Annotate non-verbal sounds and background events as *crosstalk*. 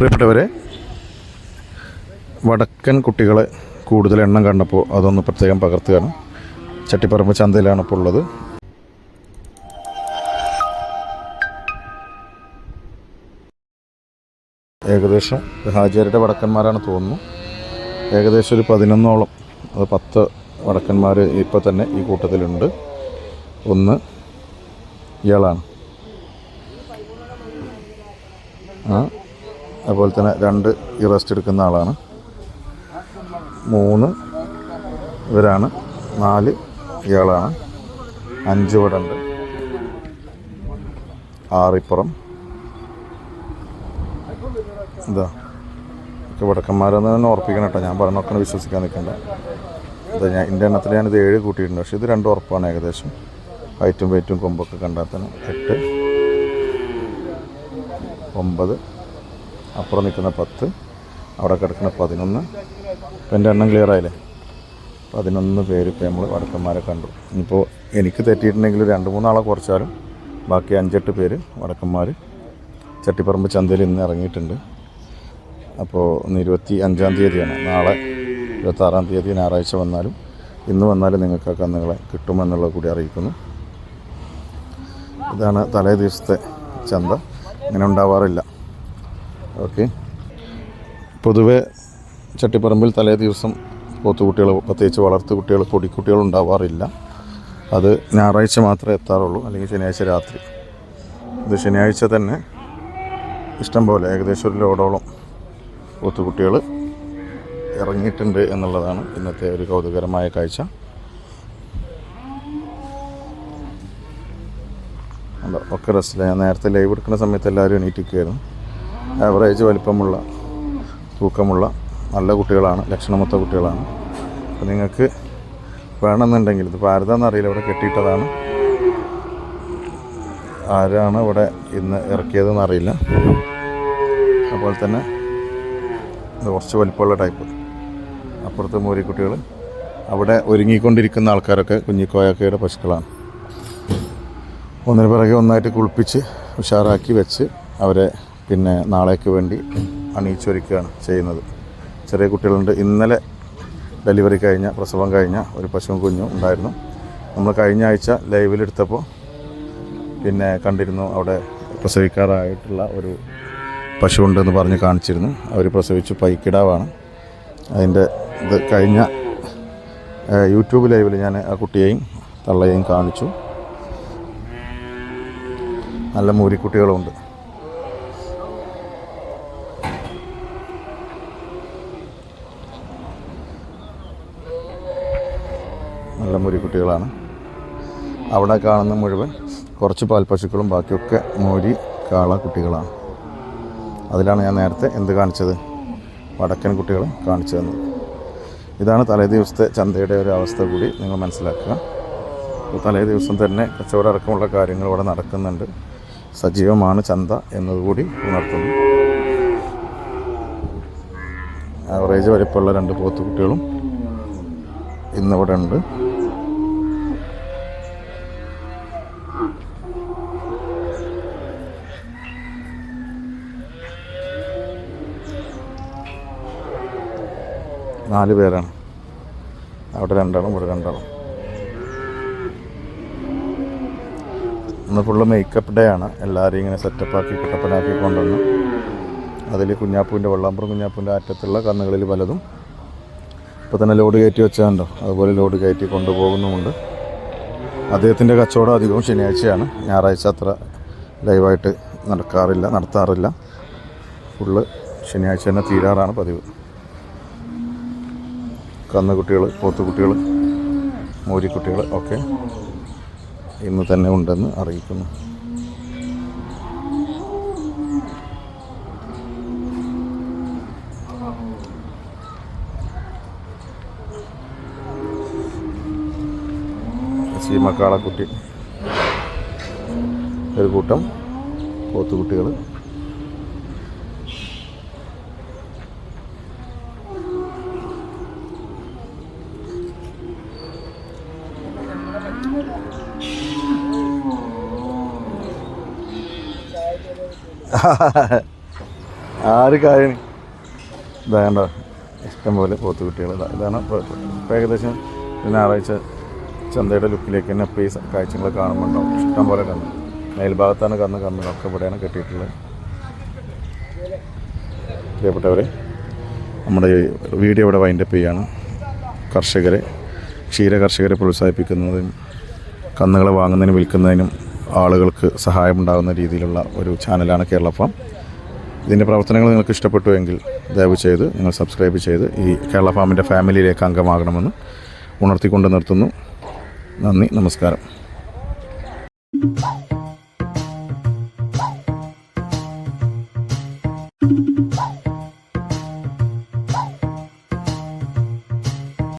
പ്രിയപ്പെട്ടവരെ വടക്കൻ കുട്ടികളെ കൂടുതൽ എണ്ണം കണ്ടപ്പോൾ അതൊന്ന് പ്രത്യേകം പകർത്തുകയാണ്. ചട്ടിപ്പറമ്പ് ചന്തയിലാണ് ഇപ്പോൾ ഉള്ളത്. ഏകദേശം ഹാജിയാരുടെ വടക്കന്മാരാണ് തോന്നുന്നു. ഏകദേശം ഒരു പതിനൊന്നോളം അത് പത്ത് വടക്കന്മാർ ഇപ്പോൾ തന്നെ ഈ കൂട്ടത്തിലുണ്ട്. ഒന്ന് ഇയാളാണ്. ആ അതുപോലെ തന്നെ രണ്ട് ഈ റെസ്റ്റ് എടുക്കുന്ന ആളാണ്. മൂന്ന് ഇവരാണ്. നാല് ഇയാളാണ്. അഞ്ച് ഇവിടെ ഉണ്ട്. ആറിപ്പുറം ഇതാ. ഒക്കെ വടക്കന്മാരെന്ന് തന്നെ ഉറപ്പിക്കണം കേട്ടോ. ഞാൻ പറഞ്ഞൊക്കെ വിശ്വസിക്കാൻ നിൽക്കണ്ട. അതെ ഞാൻ എന്റെ എണ്ണത്തിൽ ഞാനിത് ഏഴ് കൂട്ടിയിട്ടുണ്ട്. പക്ഷേ ഇത് രണ്ടും ഉറപ്പാണ് ഏകദേശം. ഹൈറ്റും വെയിറ്റും കൊമ്പൊക്കെ കണ്ടാൽ തന്നെ എട്ട് ഒമ്പത് അപ്പുറം നിൽക്കുന്ന പത്ത് അവിടെ കിടക്കുന്ന പതിനൊന്ന്. ഇപ്പം എന്റെ എണ്ണം ക്ലിയർ ആയില്ലേ? പതിനൊന്ന് പേര് ഇപ്പം നമ്മൾ വടക്കന്മാരെ കണ്ടു. ഇനിയിപ്പോൾ എനിക്ക് തെറ്റിയിട്ടുണ്ടെങ്കിൽ രണ്ട് മൂന്നാളെ കുറച്ചാലും ബാക്കി അഞ്ചെട്ട് പേര് വടക്കന്മാർ ചട്ടിപ്പറമ്പ് ചന്തയിൽ ഇന്ന് ഇറങ്ങിയിട്ടുണ്ട്. അപ്പോൾ ഇന്ന് ഇരുപത്തി അഞ്ചാം തീയതിയാണ്. നാളെ ഇരുപത്താറാം തീയതി ഞായറാഴ്ച വന്നാലും ഇന്ന് വന്നാലും നിങ്ങൾക്ക് ആ കന്നുകളെ കിട്ടുമെന്നുള്ളത് കൂടി അറിയിക്കുന്നു. ഇതാണ് തലേ ദിവസത്തെ ചന്ത. ഇങ്ങനെ ഉണ്ടാവാറില്ല. ഓക്കെ. പൊതുവെ ചട്ടിപ്പറമ്പിൽ തലേ ദിവസം പോത്തുകുട്ടികൾ പ്രത്യേകിച്ച് വളർത്തു കുട്ടികൾ പൊടിക്കുട്ടികൾ ഉണ്ടാവാറില്ല. അത് ഞായറാഴ്ച മാത്രമേ എത്താറുള്ളൂ അല്ലെങ്കിൽ ശനിയാഴ്ച രാത്രി. ഇത് ശനിയാഴ്ച തന്നെ ഇഷ്ടംപോലെ ഏകദേശം ഒരു ലോഡോളം പോത്തുകുട്ടികൾ ഇറങ്ങിയിട്ടുണ്ട് എന്നുള്ളതാണ് ഇന്നത്തെ ഒരു കൗതുകരമായ കാഴ്ച. അല്ല ഒക്കെ റെസ്റ്റില്ല ഞാൻ നേരത്തെ ലൈവ് എടുക്കുന്ന സമയത്ത് എല്ലാവരും എണീറ്റിരിക്കുകയായിരുന്നു ആവറേജ് വലിപ്പമുള്ള തൂക്കമുള്ള നല്ല കുട്ടികളാണ് ലക്ഷണമൊത്ത കുട്ടികളാണ്. അപ്പോൾ നിങ്ങൾക്ക് വേണമെന്നുണ്ടെങ്കിൽ ഇത് ഭാരതമെന്ന് അറിയില്ല ഇവിടെ കെട്ടിയിട്ടതാണ്. ആരാണ് ഇവിടെ ഇന്ന് ഇറക്കിയതെന്ന് അറിയില്ല. അതുപോലെ തന്നെ ഇത് കുറച്ച് വലിപ്പമുള്ള ടൈപ്പ്. അപ്പുറത്ത് മോരിക്കുട്ടികൾ അവിടെ ഒരുങ്ങിക്കൊണ്ടിരിക്കുന്ന ആൾക്കാരൊക്കെ കുഞ്ഞിക്കോയക്കയുടെ പശുക്കളാണ്. ഒന്നിന് പിറകെ ഒന്നായിട്ട് കുളിപ്പിച്ച് ഉഷാറാക്കി വെച്ച് അവരെ പിന്നെ നാളേക്ക് വേണ്ടി അണിയിച്ചൊരുക്കുകയാണ് ചെയ്യുന്നത്. ചെറിയ കുട്ടികളുണ്ട്. ഇന്നലെ ഡെലിവറി കഴിഞ്ഞ പ്രസവം കഴിഞ്ഞ ഒരു പശുവും കുഞ്ഞും ഉണ്ടായിരുന്നു. നമ്മൾ കഴിഞ്ഞ ആഴ്ച ലൈവിലെടുത്തപ്പോൾ പിന്നെ കണ്ടിരുന്നു അവിടെ പ്രസവിക്കാറായിട്ടുള്ള ഒരു പശു ഉണ്ടെന്ന് പറഞ്ഞ് കാണിച്ചിരുന്നു. അവർ പ്രസവിച്ചു. പൈക്കിടാവാണ്. അതിന്റെ ഇത് കഴിഞ്ഞ യൂട്യൂബ് ലൈവിൽ ഞാൻ ആ കുട്ടിയെയും തള്ളയെയും കാണിച്ചു. നല്ല മൂരിക്കുട്ടികളുമുണ്ട് നല്ല മുരിക്കുട്ടികളാണ്. അവിടെ കാണുന്ന മുഴുവൻ കുറച്ച് പാൽപ്പശുക്കളും ബാക്കിയൊക്കെ മോരി കാള കുട്ടികളാണ്. അതിലാണ് ഞാൻ നേരത്തെ എന്ത് കാണിച്ചത്? വടക്കൻ കുട്ടികളെ കാണിച്ചു തന്നത്. ഇതാണ് തലേ ദിവസത്തെ ചന്തയുടെ ഒരു അവസ്ഥ കൂടി നിങ്ങൾ മനസ്സിലാക്കുക. അപ്പോൾ തലേ ദിവസം തന്നെ കച്ചവടം അടക്കമുള്ള കാര്യങ്ങൾ ഇവിടെ നടക്കുന്നുണ്ട്. സജീവമാണ് ചന്ത എന്നതുകൂടി ഉണർത്തുന്നു. ആവറേജ് വലിപ്പമുള്ള രണ്ട് പോത്തുകുട്ടികളും ഇന്നിവിടെ ഉണ്ട് നാല് പേരാണ്. അവിടെ രണ്ടാളും ഇവിടെ രണ്ടാളും. ഇന്ന് ഫുള്ള് മേക്കപ്പ് ഡേ ആണ്. എല്ലാവരെയും ഇങ്ങനെ സെറ്റപ്പാക്കി കുട്ടപ്പനാക്കി കൊണ്ടുവന്ന് അതിൽ കുഞ്ഞാപ്പൂവിന്റെ വെള്ളാമ്പുറം കുഞ്ഞാപ്പൂവിന്റെ അറ്റത്തുള്ള കന്നുകളിൽ പലതും. ഇപ്പോൾ തന്നെ ലോഡ് കയറ്റി വെച്ചാണ്ടോ അതുപോലെ ലോഡ് കയറ്റി കൊണ്ടുപോകുന്നുമുണ്ട്. അദ്ദേഹത്തിന്റെ കച്ചവടം അധികവും ശനിയാഴ്ചയാണ്. ഞായറാഴ്ച അത്ര ലൈവായിട്ട് നടക്കാറില്ല നടത്താറില്ല. ഫുള്ള് ശനിയാഴ്ച തന്നെ തീരാറാണ് പതിവ്. കന്നുകുട്ടികൾ പോത്തുകുട്ടികൾ മൂരിക്കുട്ടികൾ ഒക്കെ ഇന്ന് തന്നെ ഉണ്ടെന്ന് അറിയിക്കുന്നു. ചീമക്കാളക്കുട്ടി ഒരു കൂട്ടം പോത്തുകുട്ടികൾ *laughs* ആര് കാര്യം? ഇഷ്ടം പോലെ പോത്തുകുട്ടികൾ ഇതാ ഇതാണ് ഏകദേശം ഞായറാഴ്ച ചന്തയുടെ ലുക്കിലേക്ക് തന്നെ ഇപ്പോൾ ഈ കാഴ്ചകൾ കാണുമ്പോണ്ടാവും ഇഷ്ടം പോലെ കന്ന്. മേൽഭാഗത്താണ് കന്ന് കന്നുകളൊക്കെ ഇവിടെയാണ് കെട്ടിയിട്ടുള്ളത്. പ്രിയപ്പെട്ടവരെ നമ്മുടെ വീഡിയോ ഇവിടെ വൈൻഡപ്പ് ചെയ്യാണ്. കർഷകരെ ക്ഷീര കർഷകരെ പ്രോത്സാഹിപ്പിക്കുന്നതിനും കന്നുകളെ വാങ്ങുന്നതിനും വിൽക്കുന്നതിനും ആളുകൾക്ക് സഹായമുണ്ടാകുന്ന രീതിയിലുള്ള ഒരു ചാനലാണ് കേരള ഫാം ഇതിന്റെ പ്രവർത്തനങ്ങൾ നിങ്ങൾക്ക് ഇഷ്ടപ്പെട്ടു എങ്കിൽ ദയവ് ചെയ്ത് നിങ്ങൾ സബ്സ്ക്രൈബ് ചെയ്ത് ഈ കേരള ഫാമിന്റെ ഫാമിലിയിലേക്ക് അംഗമാകണമെന്ന് ഉണർത്തിക്കൊണ്ട് നിർത്തുന്നു. നന്ദി നമസ്കാരം.